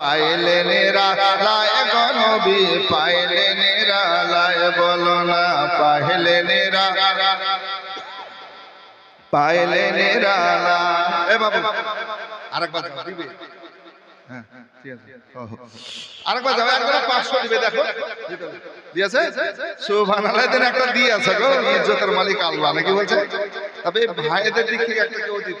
পাইলে নিরালায় গনবি পাইলে নিরালায় বলো না পাইলে নিরা। পাইলে নিরালা এ বাবু আরেকবার যাও, দিবে। হ্যাঁ একটা দিয়ে আছে গো ইজ্জতের মালিক আল্লাহ নাকি বলছে? তবে ভাইদের দিক থেকে একটা কেউ দিত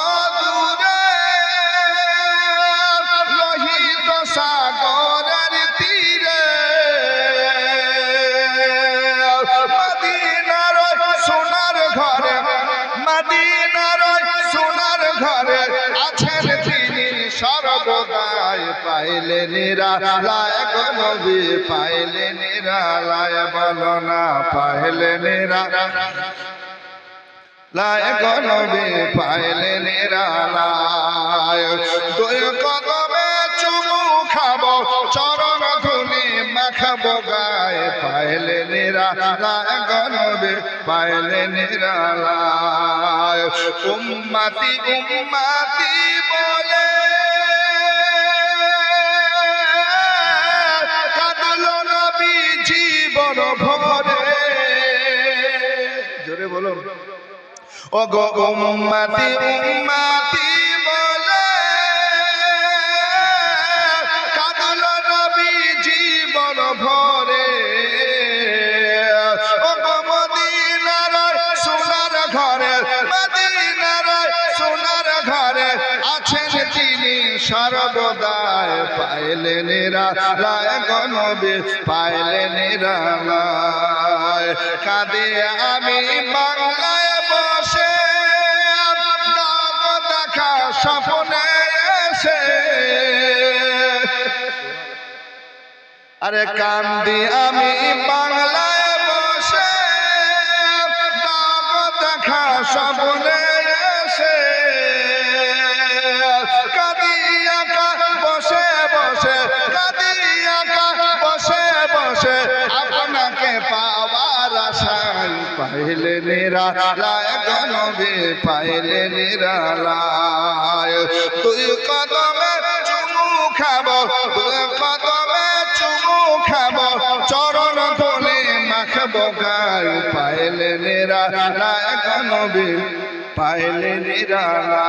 আছেন তিনি সর্বদায় পাইলে নিরালায় পাইলে নিরালায় বলো না পাইলে নিরা। লায় নবী পাইলে নিরালায় দুই কদমে চুমু খাব চরণ পাইলে নিরালায় গনবি পাইলে নিরালায় উম্মাতি উম্মাতি বলে, কাঁদলো নবী জীবন ভরে জোরে বলুন। ও গো উম্মতি উম্মতি বলে সর্বদায় পাইলে নিরালায় গনবে পাইলে নিরালায়। কাঁদে আমি বাংলায় বসে দেখা স্বপ্নে এসে। আরে কান্দি আমি বাংলায় বসে দেখা স্বপ্নে পাইলে নিরালায় গণবে, পাইলে নিরালায় তুই কদমে চুমু খাব তুই কদমে চুমু খাব, চরণ ধরে মাখব গায় পাইলে নিরালায় গণবে, পাইলে নিরালায়